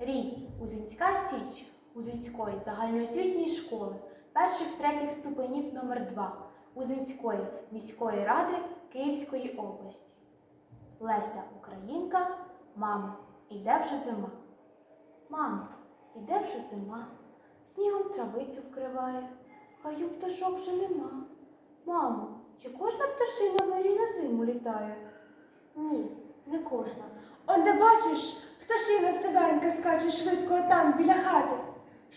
Рій Узинська Січ Узинської загальноосвітньої школи перших третіх ступенів номер 2 Узинської міської ради Київської області. Леся Українка, мамо, іде вже зима. Мамо, іде вже зима, снігом травицю вкриває, хаю пташок вже нема. Мамо, чи кожна пташина вирі на зиму літає? Ні, не кожна. Он де бачиш, пташина сивенька скаче швидко там біля хати.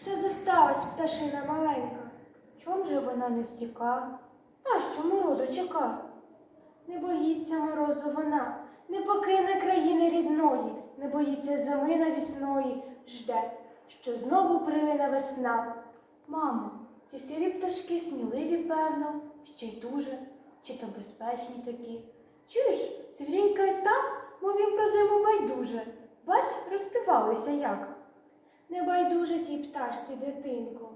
Що зосталась пташина маленька? Чом же вона не втіка? А що морозу чека? Не боїться морозу вона, не покине країни рідної, не боїться зими навісної, жде, що знову прилине весна. Мамо, ті сірі пташки сміливі, певно, ще й дуже, чи то безпечні такі. Чуєш, цвірінькають так, мов їм про зиму байдуже. Бач, розпівалися як. Не байдуже тій пташці, дитинку.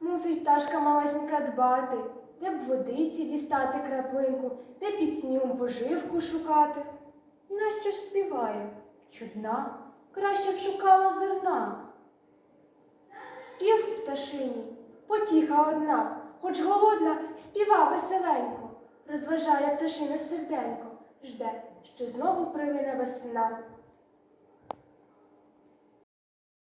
Мусить пташка малесенька дбати, де б водиці дістати краплинку, де під снігом поживку шукати. Нащо ж співає? Чудна, краще б шукала зерна. Спів пташині, потіха одна, хоч голодна, співа веселенько, розважає пташине серденько, жде, що знову прилине весна.